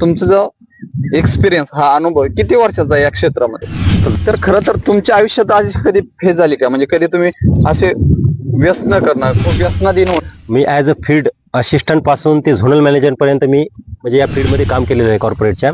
तुमचा जो एक्सपिरियन्स हा अनुभव किती वर्षाचा आहे या क्षेत्रामध्ये? तर खरं तर तुमच्या आयुष्यात आज कधी फेज झाली का? म्हणजे कधी तुम्ही असे व्यसन करणं खूप व्यसनाधीन मी ॲज अ फील्ड असिस्टंटपासून ते झोनल मॅनेजर पर्यंत मी म्हणजे या फील्डमध्ये काम केलेलं आहे कॉर्पोरेटच्या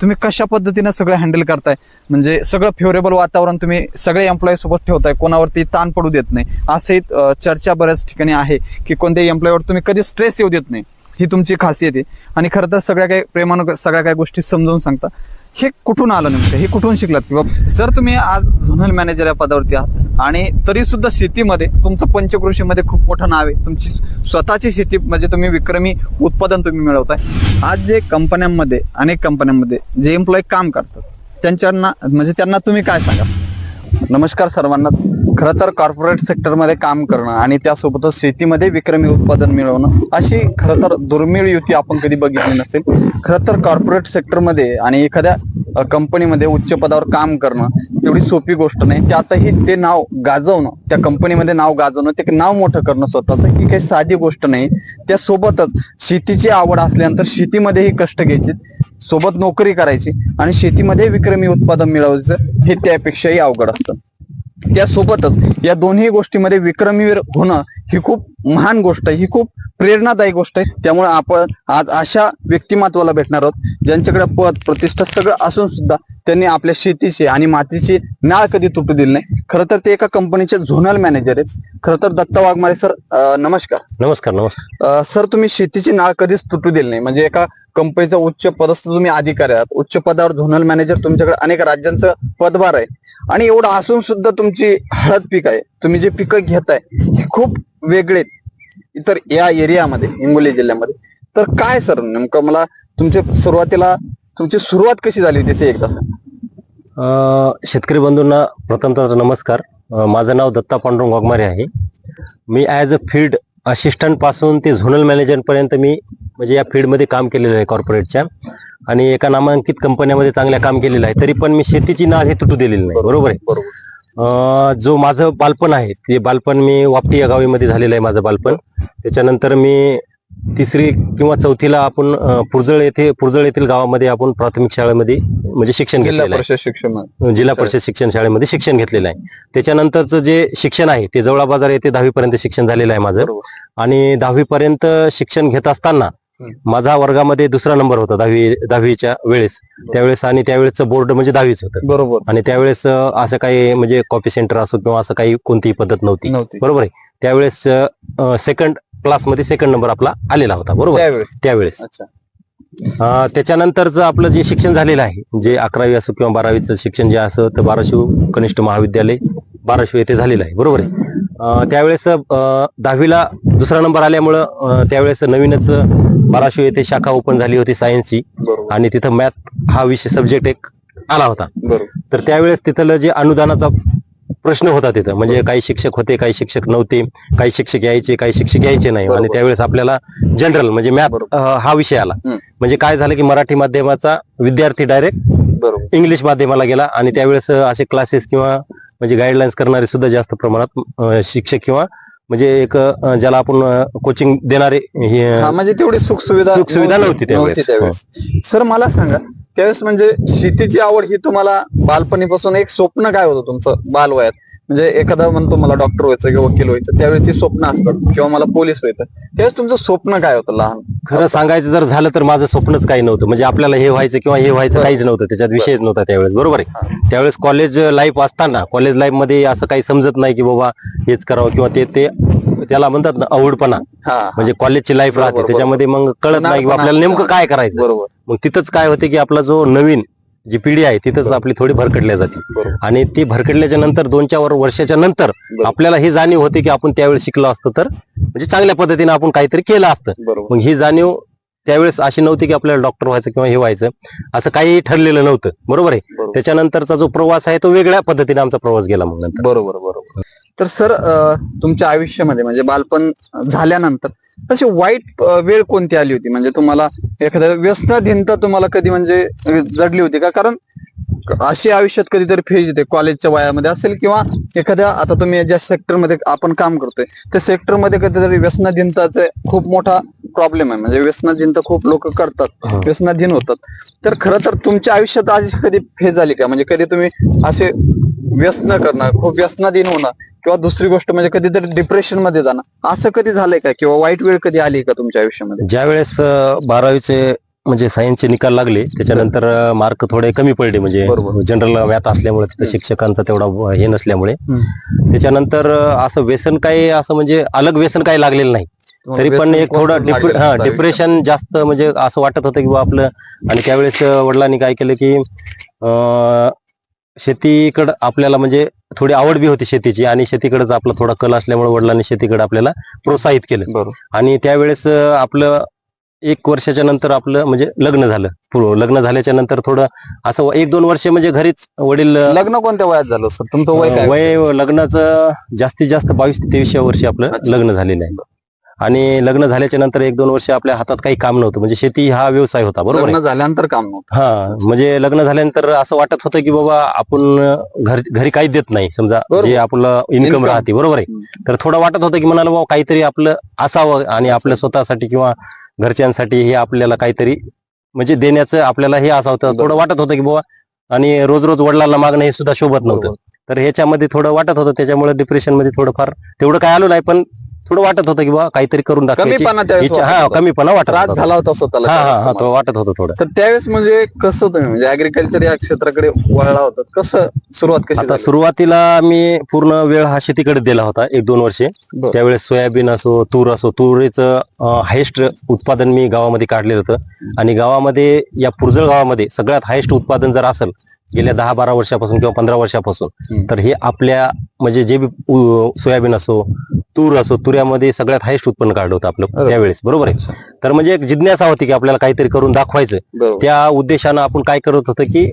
तुम्ही कशा पद्धतीनं सगळं हँडल करताय? म्हणजे सगळं फेवरेबल वातावरण तुम्ही सगळे एम्प्लॉई सोबत ठेवताय कोणावरती ताण पडू देत नाही. असे चर्चा बऱ्याच ठिकाणी आहे की कोणत्याही एम्प्लॉईवर तुम्ही कधी स्ट्रेस येऊ देत नाही. ही तुमची खासियत आहे. आणि खरं तर सगळ्या काही प्रेमानं सगळ्या काही गोष्टी समजावून सांगता. हे कुठून आलं नेमकं? हे कुठून शिकलात? किंवा सर तुम्ही आज झोनल मॅनेजर या पदावरती आहात आणि तरी सुद्धा शेतीमध्ये तुमचं पंचकृषीमध्ये खूप मोठं नाव आहे. तुमची स्वतःची शेती म्हणजे तुम्ही विक्रमी उत्पादन तुम्ही मिळवताय. आज जे कंपन्यांमध्ये अनेक कंपन्यांमध्ये जे एम्प्लॉई काम करतात त्यांच्यांना म्हणजे त्यांना तुम्ही काय सांगा नमस्कार सर्वांना. खरं तर कॉर्पोरेट सेक्टरमध्ये काम करणं आणि त्यासोबतच शेतीमध्ये विक्रमी उत्पादन मिळवणं अशी खरं तर दुर्मिळ युती आपण कधी बघितली नसेल. खरं तर कॉर्पोरेट सेक्टरमध्ये आणि एखाद्या कंपनीमध्ये उच्च पदावर काम करणं तेवढी सोपी गोष्ट नाही. त्यातही ते नाव गाजवणं त्या कंपनीमध्ये नाव गाजवणं ते नाव मोठं करणं स्वतःचं ही काही साधी गोष्ट नाही. त्यासोबतच शेतीची आवड असल्यानंतर शेतीमध्येही कष्ट घ्यायचे सोबत नोकरी करायची आणि शेतीमध्ये विक्रमी उत्पादन मिळवायचं हे त्यापेक्षाही अवघड असतं. त्यासोबतच या दोन्ही गोष्टीमध्ये विक्रमीवीर होणं ही खूप महान गोष्ट आहे ही खूप प्रेरणादायी गोष्ट आहे. त्यामुळे आपण आज अशा व्यक्तिमत्वाला भेटणार आहोत ज्यांच्याकडे पद प्रतिष्ठा सगळं असून सुद्धा त्यांनी आपल्या शेतीची आणि मातीची नाळ कधी तुटू दिली नाही. खरं तर ते एका कंपनीचे झोनल मॅनेजर आहेत. खरं तर दत्ता वाघमारे सर नमस्कार. नमस्कार नमस्कार. सर तुम्ही शेतीची नाळ कधीच तुटू दिली नाही. म्हणजे एका कंपनीचा उच्च पदस्थ तुम्ही अधिकारी आहात. उच्च पदावर झोनल मॅनेजर तुमच्याकडे अनेक राज्यांचं पदभार आहे. आणि एवढं असून सुद्धा तुमची हळद पीक आहे. तुम्ही जे पिकं घेताय हे खूप वेगळे आहेत. इतर या एरियामध्ये हिंगोली जिल्ह्यामध्ये. तर काय सर नेमकं मला तुमच्या सुरुवातीला तुमची सुरुवात कशी झाली होती ते एकदा सर शेतकरी बंधूंना प्रथमतः नमस्कार. माझं नाव दत्ता पांडुरंग वाघमारे आहे. मी ॲज अ फील्ड असिस्टंटपासून ते झोनल मॅनेजर पर्यंत मी म्हणजे या फील्डमध्ये काम केलेलं आहे कॉर्पोरेटच्या. आणि एका नामांकित कंपन्यामध्ये चांगल्या काम केलेलं आहे. तरी पण मी शेतीची नाळ हे तुटू दिलेली नाही. बरोबर आहे? बरोबर. जो माझं बालपण आहे ते बालपण मी वापटी या गावीमध्ये झालेलं आहे माझं बालपण. त्याच्यानंतर मी तिसरी किंवा चौथीला आपण पुरजळ येथे पुरजळ येथील गावामध्ये आपण प्राथमिक शाळेमध्ये म्हणजे शिक्षण जिल्हा घेतलेलं आहे. परिषद शिक्षण जिल्हा परिषद शिक्षण शाळेमध्ये शिक्षण घेतलेलं आहे. त्याच्यानंतरचं जे शिक्षण आहे ते जवळा बाजार येथे दहावी पर्यंत शिक्षण झालेलं आहे माझं. आणि दहावी पर्यंत शिक्षण घेत असताना. माझा वर्गामध्ये दुसरा नंबर होता दहावी दहावीच्या वेळेस. त्यावेळेस आणि त्यावेळेसचं बोर्ड म्हणजे दहावीच होतं. बरोबर. आणि त्यावेळेस असं काही म्हणजे कॉपी सेंटर असो किंवा असं काही कोणतीही पद्धत नव्हती. बरोबर आहे. त्यावेळेस सेकंड क्लासमध्ये सेकंड नंबर आपला आलेला होता बरोबर? त्यावेळेस. त्याच्यानंतरचं आपलं जे शिक्षण झालेलं आहे जे अकरावी असो किंवा बारावीचं शिक्षण जे असं तर बाराशिव कनिष्ठ महाविद्यालय बाराशिव येथे झालेलं आहे बरोबर आहे? त्यावेळेस दहावीला दुसरा नंबर आल्यामुळं त्यावेळेस नवीनच बाराशिव येथे शाखा ओपन झाली होती सायन्सची आणि तिथं मॅथ हा विषय सब्जेक्ट एक आला होता. तर त्यावेळेस तिथलं जे अनुदानाचा प्रश्न होता तिथं म्हणजे काही शिक्षक होते काही शिक्षक नव्हते काही शिक्षक यायचे काही शिक्षक यायचे नाही आणि. त्यावेळेस आपल्याला जनरल म्हणजे बरोबर. हा विषय आला. म्हणजे काय झालं की मराठी माध्यमाचा विद्यार्थी डायरेक्ट इंग्लिश माध्यमाला गेला आणि त्यावेळेस असे क्लासेस किंवा म्हणजे गाईडलाईन्स करणारे सुद्धा जास्त प्रमाणात शिक्षक किंवा म्हणजे एक ज्याला आपण कोचिंग देणारे हे, हा म्हणजे तेवढी सुख सुविधा सुखसुविधा नव्हती त्यावेळेस. सर मला सांगा त्यावेळेस म्हणजे शेतीची आवड ही तुम्हाला बालपणीपासून एक स्वप्न काय होतं तुमचं बालवयात? म्हणजे एखादा म्हणतो मला डॉक्टर व्हायचं किंवा वकील व्हायचं त्यावेळेची स्वप्न असतात किंवा मला पोलीस व्हायचं. त्यावेळेस तुमचं स्वप्न काय होतं लहान? खरं सांगायचं जर झालं तर माझं स्वप्नच काही नव्हतं. म्हणजे आपल्याला हे व्हायचं किंवा हे व्हायचं. काहीच नव्हतं. त्याच्यात विषयच नव्हता त्यावेळेस. बरोबर आहे? त्यावेळेस कॉलेज लाईफ असताना कॉलेज लाईफमध्ये असं काही समजत नाही की बाबा हेच करावं किंवा ते ते त्याला म्हणतात ना अवडपणा हा. म्हणजे कॉलेजची लाईफ राहते. त्याच्यामध्ये मग कळत नाही की आपल्याला नेमकं. काय करायचं. बरोबर. मग तिथंच काय होते की आपला जो नवीन जी पिढी आहे तिथंच आपली थोडी भरकटल्या जाते. आणि ती भरकटल्याच्या नंतर दोन चार वर्षाच्या नंतर. आपल्याला ही जाणीव होते की आपण त्यावेळेस शिकलो असतो तर म्हणजे चांगल्या पद्धतीने आपण काहीतरी केलं असतं. मग ही जाणीव त्यावेळेस अशी नव्हती की आपल्याला डॉक्टर व्हायचं किंवा हे व्हायचं. असं काही ठरलेलं नव्हतं. बरोबर आहे? त्याच्यानंतरचा जो प्रवास आहे तो वेगळ्या पद्धतीने आमचा प्रवास गेला मग नंतर. बरोबर बरोबर. तर सर तुमच्या आयुष्यामध्ये म्हणजे बालपण झाल्यानंतर तशी वाईट वेळ कोणती आली होती? म्हणजे तुम्हाला एखाद्या व्यसनाधीनता तुम्हाला कधी म्हणजे जडली होती का? कारण अशी आयुष्यात कधीतरी फेज येते कॉलेजच्या वयामध्ये असेल किंवा एखाद्या आता तुम्ही ज्या सेक्टरमध्ये आपण काम करतोय त्या सेक्टरमध्ये कधीतरी व्यसनाधीनताचे खूप मोठा प्रॉब्लेम आहे. म्हणजे व्यसनाधीन तर खूप लोक करतात. हो. व्यसनाधीन होतात. तर खरं तर तुमच्या आयुष्यात आज कधी फेज झाली का? म्हणजे कधी तुम्ही असे व्यसन करणं खूप व्यसनाधीन होणं किंवा दुसरी गोष्ट म्हणजे कधीतरी डिप्रेशनमध्ये जाणं असं कधी झालंय का? किंवा वाईट वेळ कधी आली का तुमच्या आयुष्यामध्ये? ज्या वेळेस बारावीचे म्हणजे सायन्सचे निकाल लागले त्याच्यानंतर मार्क थोडे कमी पडले. म्हणजे. जनरल मॅथ असल्यामुळे तिथं शिक्षकांचा तेवढा हे नसल्यामुळे. त्याच्यानंतर असं व्यसन काही असं म्हणजे अलग व्यसन काही लागलेलं नाही. तरी पण एक थोडं डिप्रे- हा डिप्रेशन जास्त म्हणजे असं वाटत होतं की बा आपलं. आणि त्यावेळेस वडिलांनी काय केलं की शेतीकडं आपल्याला म्हणजे थोडी आवड बी होती शेतीची आणि शेतीकडेच आपला थोडा कल असल्यामुळे वडिलांनी शेतीकडे आपल्याला प्रोत्साहित केलं. आणि त्यावेळेस आपलं एक वर्षाच्या नंतर आपलं म्हणजे लग्न झालं. लग्न झाल्याच्यानंतर थोडं असं एक दोन वर्ष म्हणजे घरीच वडील लग्न कोणत्या वयात झालं सर? तुमचं वय वय लग्नाचं जास्तीत जास्त बावीस ते तेवीसच्या वर्षी आपलं. लग्न झालेलं आहे. आणि लग्न झाल्याच्यानंतर एक दोन वर्ष आपल्या हातात काही काम नव्हतं म्हणजे शेती हा व्यवसाय होता बरोबर आहे झाल्यानंतर काम नव्हतं हा म्हणजे लग्न झाल्यानंतर असं वाटत होतं की बाबा आपण घर घरी काही देत नाही समजा बरोबर. जे आपलं इन्कम Income. राहते बरोबर आहे हम्म. तर थोडं वाटत होतं की म्हणाला बाबा काहीतरी आपलं असावं आणि आपल्या स्वतःसाठी किंवा घरच्यांसाठी हे आपल्याला काहीतरी म्हणजे देण्याचं आपल्याला हे असावं होतं. थोडं वाटत होतं की बाबा आणि रोज रोज वडिलांना मागणं हे सुद्धा शोभत नव्हतं तर ह्याच्यामध्ये थोडं वाटत होतं त्याच्यामुळे डिप्रेशनमध्ये थोडंफार तेवढं काय आलो नाही पण थोडं वाटत होतं की बाबा काहीतरी करून दाखवायची कमीपणा त्यावेळेस इच्छा वाटत हा होता. कमीपणा वाटत त्रास होता झाला होता स्वतःला हा हा हा. तो वाटत होतं थोडं तर त्यावेळेस म्हणजे कसं तुम्ही म्हणजे अग्रिकल्चर या क्षेत्राकडे वळला होतात कसं सुरुवात कशी आता झाली? सुरुवातीला मी पूर्ण वेळ हा शेतीकडे दिला होता एक दोन वर्षे बरं. त्यावेळेस सोयाबीन असो तूर असो तुरीचं हायेस्ट उत्पादन मी गावामध्ये काढलेलं होतं आणि गावामध्ये या पुरजळ गावामध्ये सगळ्यात हायेस्ट उत्पादन जर असेल गेल्या दहा बारा वर्षापासून किंवा पंधरा वर्षापासून. तर हे आपल्या म्हणजे जे बी सोयाबीन असो तूर असो तुऱ्यामध्ये सगळ्यात हायेस्ट उत्पन्न काढलं होतं आपलं. त्यावेळेस बरोबर आहे तर म्हणजे एक जिज्ञासा होती की आपल्याला काहीतरी करून दाखवायचं. त्या उद्देशानं आपण काय करत होतो की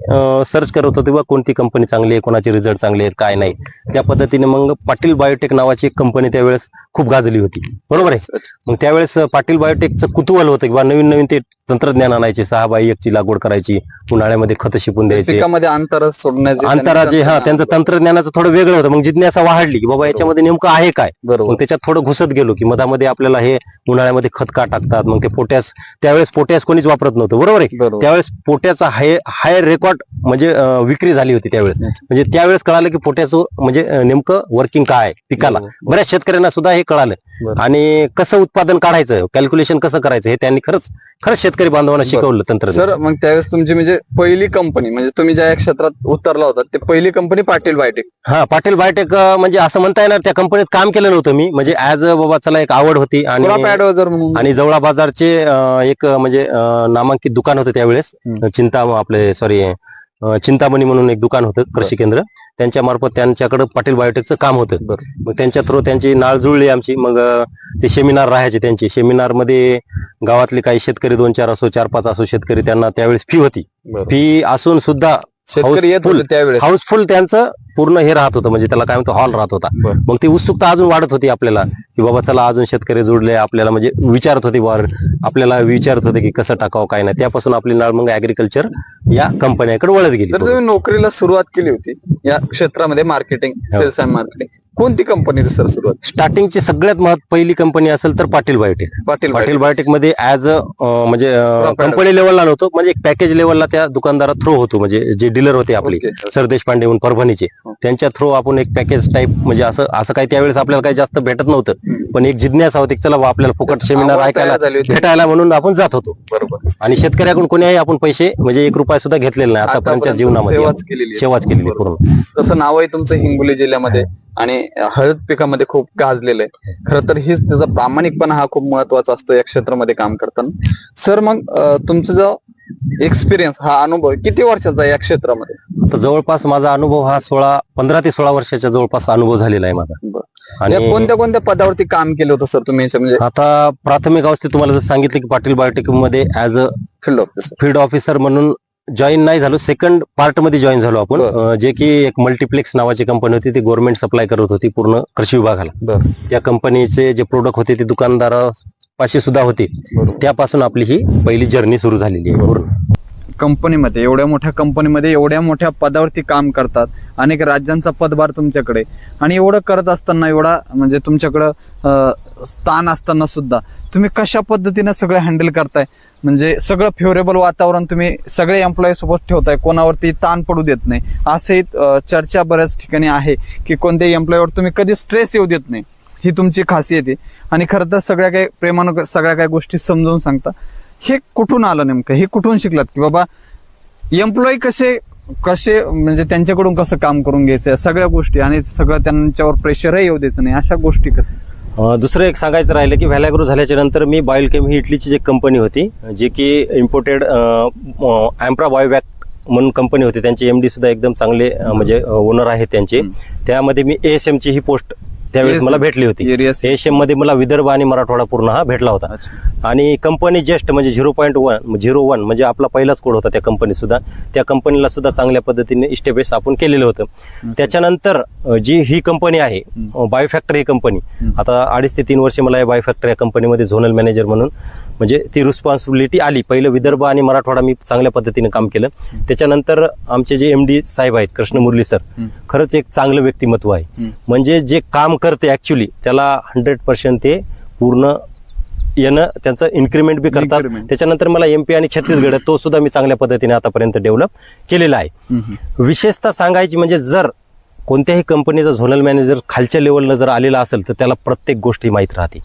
सर्च करत होतो बा कोणती कंपनी चांगली आहे कोणाचे रिझल्ट चांगले आहेत काय नाही त्या पद्धतीने मग पाटील बायोटेक नावाची एक कंपनी त्यावेळेस खूप गाजली होती बरोबर आहे. मग त्यावेळेस पाटील बायोटेकचं कुतूहल होतं की बा नवीन नवीन ते तंत्रज्ञान आणायचे सहा बाय एकची लागवड करायची उन्हाळ्यामध्ये खत शिकून द्यायचे. पिकामध्ये अंतर सोडण्याचे अंतराचे हा त्यांचं तंत्रज्ञानाचं थोडं वेगळं होतं. मग जिज्ञासा वाढली की बाबा याच्यामध्ये नेमकं आहे काय? बरोबर. त्याच्यात थोडं घुसत गेलो की मधामध्ये आपल्याला हे उन्हाळ्यामध्ये खत का टाकतात? मग ते पोटॅस त्यावेळेस पोटॅस कोणीच वापरत नव्हतं. बरोबर आहे? त्यावेळेस पोट्याचा हाय हाय रेकॉर्ड म्हणजे विक्री झाली होती त्यावेळेस. म्हणजे त्यावेळेस कळालं की पोट्याचं म्हणजे नेमकं वर्किंग काय आहे पिकाला. बऱ्याच शेतकऱ्यांना सुद्धा हे कळालं. आणि कसं उत्पादन काढायचं? कॅल्क्युलेशन कसं करायचं? हे त्यांनी खरंच खरंच शेतकरी बांधवांना शिकवलं तंत्रज्ञान. सर मग त्यावेळेस तुमची म्हणजे पहिली कंपनी म्हणजे तुम्ही ज्या क्षेत्रात उतरला होता ते पहिली कंपनी पाटील बायोटेक. हा पाटील बायोटेक अं, म्हणजे असं म्हणता येणार त्या कंपनीत काम केलं नव्हतं मी. म्हणजे ऍज बाबा चला एक आवड होती क्रॉप आणि ऍडवायझर म्हणून? आणि जवळा बाजारचे अं, एक अं, म्हणजे अं, नामांकित दुकान होतं त्यावेळेस. हम्म. चिंता आपले सॉरी चिंतामणी म्हणून एक दुकान होतं कृषी केंद्र. त्यांच्या मार्फत त्यांच्याकडे पाटील बायोटेकचं काम होतं. मग त्यांच्या थ्रू त्यांची नाळ जुळली आमची. मग ते सेमिनार राहायचे त्यांचे. सेमिनारमध्ये गावातले काही शेतकरी दोन चार असो चार पाच असो शेतकरी त्यांना त्यावेळेस फी होती. फी असून सुद्धा शेतकरी हाऊसफुल त्यांचं पूर्ण हे राहत होतं म्हणजे त्याला काय म्हणतो हॉल राहत होता. मग ती उत्सुकता अजून वाढत होती आपल्याला की बाबा चला अजून शेतकरी जोडले आपल्याला म्हणजे विचारत होते वर आपल्याला विचारत होते की कसं टाकावं काय नाही त्यापासून आपली नाळ मग ऍग्रिकल्चर या कंपन्याकडे वळत गेली जर तुम्ही नोकरीला सुरुवात केली होती या क्षेत्रामध्ये मार्केटिंग. सेल्स अँड मार्केटिंग कोणती कंपनी सर सुरुवात स्टार्टिंगची सगळ्यात महत्त्व पहिली कंपनी असेल तर पाटील बायोटेक पाटील पाटील बायोटेकमध्ये ऍज अ म्हणजे. कंपनी लेवलला नव्हतो म्हणजे एक पॅकेज लेवलला त्या दुकानदारा थ्रू होतो म्हणजे जे डीलर होते आपले Okay. सरदेश पांडे म्हणून परभणीचे. त्यांच्या थ्रू आपण एक पॅकेज टाईप म्हणजे असं असं काही त्यावेळेस आपल्याला काही जास्त भेटत नव्हतं. पण एक जिज्ञासा होती चला आपल्याला फुकट सेमिनार ऐकायला. भेटायला म्हणून आपण जात होतो. बरोबर. आणि शेतकऱ्याकडून कोणीही आपण पैसे म्हणजे एक रुपया सुद्धा घेतलेले नाही आतापर्यंतच्या आतापर्यंत जीवनामध्ये. सेवाच केलेली. पूर्ण. तसं नाव आहे तुमचं हिंगोली जिल्ह्यामध्ये आणि हळद पिकामध्ये खूप गाजलेलं आहे. खरं तर हीच त्याचा प्रामाणिकपणा हा खूप महत्त्वाचा असतो या क्षेत्रामध्ये काम करताना. सर मग तुमचा जो एक्सपिरियन्स हा अनुभव किती वर्षाचा आहे या क्षेत्रामध्ये? जवळपास माझा अनुभव हा सोळा पंधरा ते सोळा वर्षाच्या जवळपास अनुभव झालेला आहे माझा. या कोणत्या कोणत्या पदावरती काम केलं होतं सर तुम्ही याच्या म्हणजे? आता प्राथमिक अवस्थेत तुम्हाला जर सांगितलं की Patil बायोटेकमध्ये as a field officer field officer म्हणून जॉईन नाही झालो. सेकंड पार्टमध्ये जॉईन झालो आपण. बरं. अं, जे की एक मल्टिप्लेक्स नावाची कंपनी होती ती गव्हर्नमेंट सप्लाय करत होती पूर्ण कृषी विभागाला. त्या कंपनीचे जे प्रोडक्ट होते ते दुकानदारापाशी सुद्धा होते. त्यापासून आपली ही पहिली जर्नी सुरू झालेली आहे पूर्ण. कंपनीमध्ये एवढ्या मोठ्या कंपनीमध्ये एवढ्या मोठ्या पदावरती काम करतात. अनेक राज्यांचा पदभार तुमच्याकडे. आणि एवढं करत असताना एवढा म्हणजे तुमच्याकडं स्थान असताना सुद्धा तुम्ही कशा पद्धतीने सगळं हँडल करताय? म्हणजे सगळं फेवरेबल वातावरण तुम्ही सगळे एम्प्लॉई सोबत ठेवताय कोणावरती ताण पडू देत नाही. असे चर्चा बऱ्याच ठिकाणी आहे की कोणत्याही एम्प्लॉईवर तुम्ही कधी स्ट्रेस येऊ देत नाही. ही तुमची खासियत आहे. आणि खरं तर सगळ्या काही प्रेमानं सगळ्या काही गोष्टी समजावून सांगता. हे कुठून आलं नेमकं? हे कुठून शिकलात की बाबा एम्प्लॉई कसे कसे म्हणजे त्यांच्याकडून कसं काम करून घ्यायचं? सगळ्या गोष्टी आणि सगळं त्यांच्यावर प्रेशरही येऊ द्यायचं नाही. अशा गोष्टी कसं? दुसरं एक सांगायचं राहिलं की व्हॅलाग्रो झाल्याच्यानंतर मी बायोकेम ही इटलीची जी कंपनी होती जी की इम्पोर्टेड अँप्रा बायोवॅक म्हणून कंपनी होती. त्यांचे एम डी सुद्धा एकदम चांगले म्हणजे ओनर आहेत त्यांचे. त्यामध्ये मी एएसएम ची ही पोस्ट त्यावेळेस मला भेटली होती. एएसएममध्ये मला विदर्भ आणि मराठवाडा पूर्ण हा भेटला होता. आणि कंपनी जस्ट म्हणजे zero point one zero one म्हणजे आपला पहिलाच कोड होता त्या कंपनी सुद्धा. त्या कंपनीला सुद्धा चांगल्या पद्धतीने इस्टेब्लिश आपण केलेलं होतं. त्याच्यानंतर जी ही कंपनी आहे बायोफॅक्टर ही कंपनी. आता अडीच ते तीन वर्ष मला या बायोफॅक्टर या कंपनीमध्ये झोनल मॅनेजर म्हणून म्हणजे ती रिस्पॉन्सिबिलिटी आली. पहिलं विदर्भ आणि मराठवाडा मी चांगल्या पद्धतीने काम केलं. त्याच्यानंतर आमचे जे एम डी साहेब आहेत कृष्ण मुरली सर. खरंच एक चांगलं व्यक्तिमत्व आहे. म्हणजे जे काम करते ऍक्च्युली त्याला हंड्रेड पर्सेंट ते पूर्ण येणं त्यांचं इन्क्रीमेंट बी करतात. त्याच्यानंतर मला एमपी आणि छत्तीसगड तो सुद्धा मी चांगल्या पद्धतीने आतापर्यंत डेव्हलप केलेला आहे. विशेषतः सांगायची म्हणजे जर कोणत्याही कंपनीचा झोनल मॅनेजर खालच्या लेवलनं जर आलेला असेल तर त्याला प्रत्येक गोष्टी माहीत राहते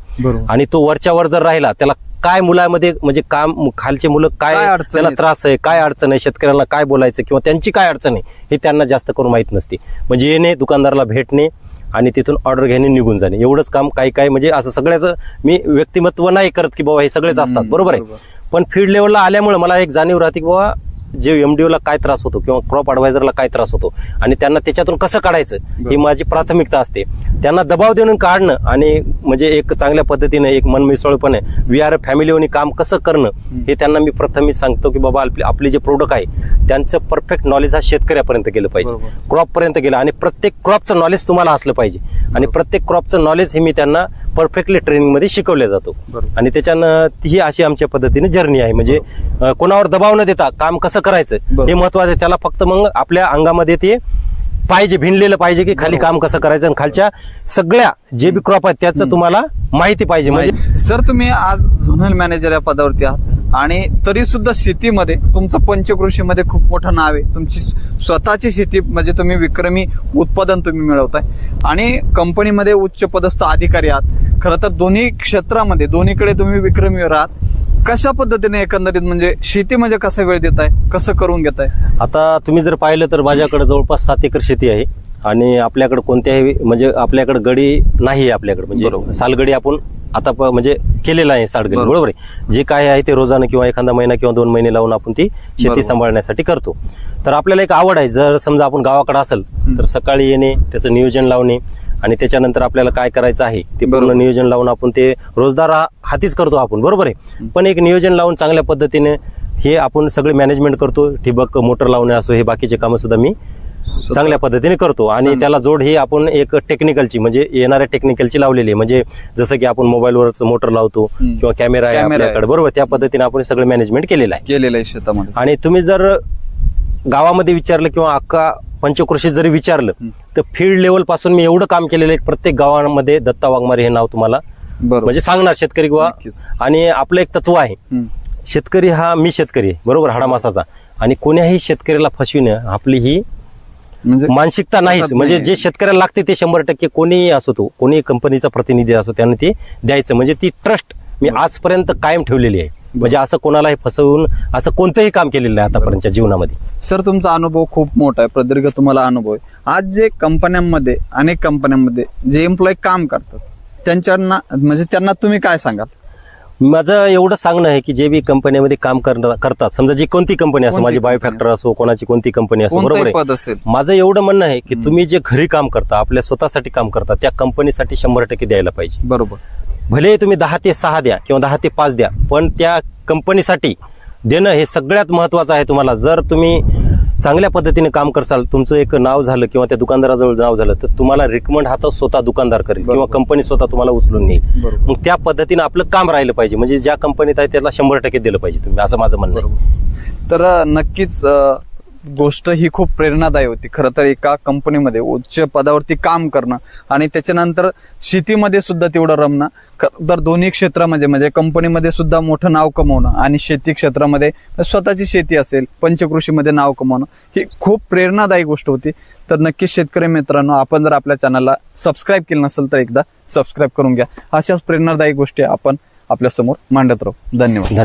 आणि तो वरच्यावर जर राहिला त्याला काय मुलामध्ये म्हणजे काम खालचे मुलं काय त्याला? त्रास आहे काय अडचण आहे शेतकऱ्यांना काय बोलायचं किंवा त्यांची काय अडचण आहे हे त्यांना जास्त करून माहीत नसते म्हणजे येणे दुकानदाराला भेटणे आणि तिथून ऑर्डर घेणे निघून जाणे. एवढंच काम काही काय म्हणजे असं सगळ्याचं मी व्यक्तिमत्व नाही करत की बाबा हे सगळेच असतात. बरोबर. आहे? पण फील्ड लेवलला आल्यामुळे मला एक जाणीव राहते की बाबा जे एमडीओला काय त्रास होतो किंवा क्रॉप ॲडवायझरला काय त्रास होतो आणि त्यांना त्याच्यातून कसं काढायचं ही माझी प्राथमिकता असते. त्यांना दबाव देऊन काढणं आणि म्हणजे एक चांगल्या पद्धतीने एक मनमिसळपणे वी आर फॅमिलीवनी काम कसं करणं हे त्यांना मी प्रथम मी सांगतो की बाबा आपले आपले जे प्रोडक्ट आहे त्यांचं परफेक्ट नॉलेज हा शेतकऱ्यापर्यंत गेलं पाहिजे. बरोबर. क्रॉप पर्यंत गेलं आणि प्रत्येक क्रॉपचं नॉलेज तुम्हाला असलं पाहिजे. आणि प्रत्येक क्रॉपचं नॉलेज हे मी त्यांना परफेक्टली ट्रेनिंगमध्ये शिकवलं जातो. आणि त्याच्यानं ही अशी आमच्या पद्धतीने जर्नी आहे. म्हणजे कोणावर दबाव न देता काम कसं करायचं. हे महत्वाचं आहे. त्याला फक्त मग आपल्या अंगामध्ये ते पाहिजे भिनलेलं पाहिजे की खाली काम कसं करायचं आणि खालच्या सगळ्या जे बी क्रॉप आहेत त्याचं तुम्हाला माहिती पाहिजे. म्हणजे सर तुम्ही आज झोनल मॅनेजर या पदावरती आहात आणि तरी सुद्धा शेतीमध्ये तुमचं पंचकृषीमध्ये खूप मोठं नाव आहे. तुमची स्वतःची शेती म्हणजे तुम्ही विक्रमी उत्पादन तुम्ही मिळवताय. आणि कंपनीमध्ये उच्च पदस्थ अधिकारी आहात. खरं तर दोन्ही क्षेत्रामध्ये दोन्हीकडे तुम्ही विक्रमी आहात कशा पद्धतीने एकंदरीत म्हणजे शेतीमध्ये कसा वेळ देताय? कसं करून घेताय? आता तुम्ही जर पाहिलं तर माझ्याकडे जवळपास सात एकर शेती आहे. आणि आपल्याकडे कोणत्याही म्हणजे आपल्याकडे गडी नाही आहे आपल्याकडे. म्हणजे सालगडी आपण आता म्हणजे केलेला आहे सालगडी. बरोबर. आहे? जे काय आहे ते रोजानं किंवा एखादा महिना किंवा दोन महिने लावून आपण ती. शेती सांभाळण्यासाठी करतो. तर आपल्याला एक आवड आहे. जर समजा आपण गावाकडे असेल तर सकाळी येणे त्याचं नियोजन लावणे आणि त्याच्यानंतर आपल्याला काय करायचं आहे ते. पूर्ण नियोजन लावून आपण ते रोजदार हातीच करतो आपण बरोबर आहे पण एक नियोजन लावून चांगल्या पद्धतीने हे आपण सगळे मॅनेजमेंट करतो ठिबक मोटर लावणे असो हे बाकीचे कामं सुद्धा मी चांगल्या पद्धतीने करतो आणि. त्याला जोड ही आपण एक टेक्निकलची म्हणजे येणाऱ्या टेक्निकलची लावलेली आहे म्हणजे जसं की आपण मोबाईलवरच मोटर लावतो. किंवा कॅमेरा आहे. आपल्याकडे बरोबर त्या पद्धतीने आपण सगळं मॅनेजमेंट केलेलं आहे केलेलं आहे शेतामध्ये आणि तुम्ही जर गावामध्ये विचारलं किंवा अख्खा पंचकृषी जरी विचारलं. तर फील्ड लेवलपासून मी एवढं काम केलेलं आहे प्रत्येक गावामध्ये दत्ता वाघमारे हे नाव तुम्हाला म्हणजे सांगणार शेतकरी किंवा. आणि आपलं एक तत्व आहे. शेतकरी हा मी शेतकरी बरोबर हाडामासाचा आणि कोण्याही शेतकऱ्याला फसविणं आपली ही म्हणजे मानसिकता नाहीच म्हणजे नाही. जे शेतकऱ्याला लागते ते शंभर टक्के कोणीही असो तो कोणी कंपनीचा प्रतिनिधी असो त्याने ते द्यायचं म्हणजे ती ट्रस्ट मी आजपर्यंत कायम ठेवलेली आहे. म्हणजे असं कोणालाही फसवून असं कोणतंही काम केलेलं आहे आतापर्यंतच्या जीवनामध्ये. सर तुमचा अनुभव खूप मोठा आहे. प्रदीर्घ तुम्हाला अनुभव आहे. आज जे कंपन्यांमध्ये अनेक कंपन्यांमध्ये जे एम्प्लॉय काम करतात त्यांच्यांना म्हणजे त्यांना तुम्ही काय सांगाल? माझं एवढं सांगणं आहे की जे बी कंपन्यामध्ये काम करतात समजा जी कोणती कंपनी असो माझी बायोफॅक्टर असो? कोणाची कोणती कंपनी असो बरोबर कोणतंही आहे? पद असेल. माझं एवढं म्हणणं आहे की तुम्ही जे घरी काम करता आपल्या स्वतःसाठी काम करता त्या कंपनीसाठी शंभर टक्के द्यायला पाहिजे. बरोबर. भले तुम्ही दहा ते सहा द्या किंवा दहा ते पाच द्या पण त्या कंपनीसाठी देणं हे सगळ्यात महत्वाचं आहे तुम्हाला. जर तुम्ही चांगल्या पद्धतीने काम करसाल तुमचं एक नाव झालं किंवा त्या दुकानदाराजवळ नाव झालं तर तुम्हाला रिकमेंड हा स्वतः दुकानदार करेल किंवा. कंपनी स्वतः तुम्हाला उचलून नेईल. मग त्या पद्धतीने आपलं काम राहिलं पाहिजे. म्हणजे ज्या कंपनीत आहे त्याला शंभर टक्के दिलं पाहिजे तुम्ही असं माझं म्हणणं आहे. तर नक्कीच गोष्ट ही खूप प्रेरणादायी होती. खरं तर एका कंपनीमध्ये उच्च पदावरती काम करणं आणि त्याच्यानंतर शेतीमध्ये सुद्धा तेवढं रमणं. तर दोन्ही क्षेत्रामध्ये म्हणजे कंपनीमध्ये सुद्धा मोठं नाव कमवणं आणि शेती क्षेत्रामध्ये स्वतःची शेती असेल पंचकृषीमध्ये नाव कमवणं ही खूप प्रेरणादायी गोष्ट होती. तर नक्कीच शेतकरी मित्रांनो आपण जर आपल्या चॅनलला सबस्क्राईब केलं नसेल तर एकदा सबस्क्राईब करून घ्या. अशाच प्रेरणादायी गोष्टी आपण आपल्यासमोर मांडत राहू. धन्यवाद. धन्यवाद